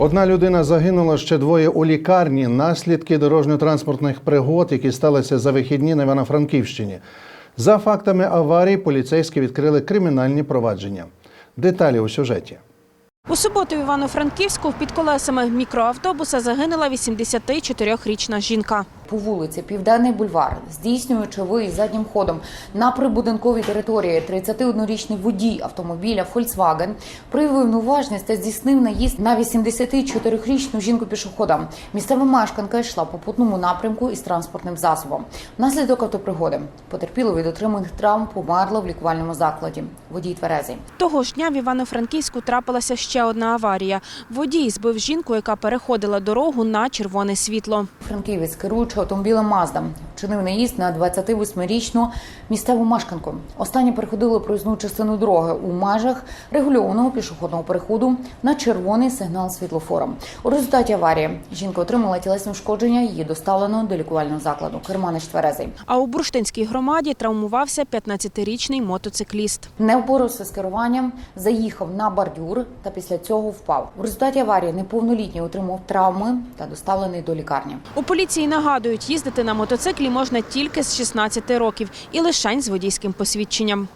Одна людина загинула ще двоє у лікарні. Наслідки дорожньо-транспортних пригод, які сталися за вихідні на Івано-Франківщині. За фактами аварії поліцейські відкрили кримінальні провадження. Деталі у сюжеті. У суботу в Івано-Франківську під колесами мікроавтобуса загинула 84-річна жінка. По вулиці Південний бульвар, здійснюючи виїзд заднім ходом на прибудинковій території, 31-річний водій автомобіля Volkswagen проявив неуважність та здійснив наїзд на 84-річну жінку пішохода. Місцева мешканка йшла по путному напрямку із транспортним засобом. Внаслідок автопригоди потерпіло від отриманих травм, померла в лікувальному закладі. Водій тверезий. Того ж дня в Івано-Франківську трапилася ще одна аварія. Водій збив жінку, яка переходила дорогу на червоне світло. Франківець, керуючи автомобілем Мазда, вчинив наїзд на 28-річну місцеву мешканку. Останні переходили проїзну частину дороги у межах регульованого пішохідного переходу на червоний сигнал світлофора. У результаті аварії жінка отримала тілесні ушкодження. Її доставлено до лікувального закладу. Керманич тверезий. А у Бурштинській громаді травмувався 15-річний мотоцикліст. Не впорався з керуванням, заїхав на бордюр та після цього впав. У результаті аварії неповнолітній отримав травми та доставлений до лікарні. У поліції нагадують, їздити на мотоциклі можна тільки з 16 років і лишень з водійським посвідченням.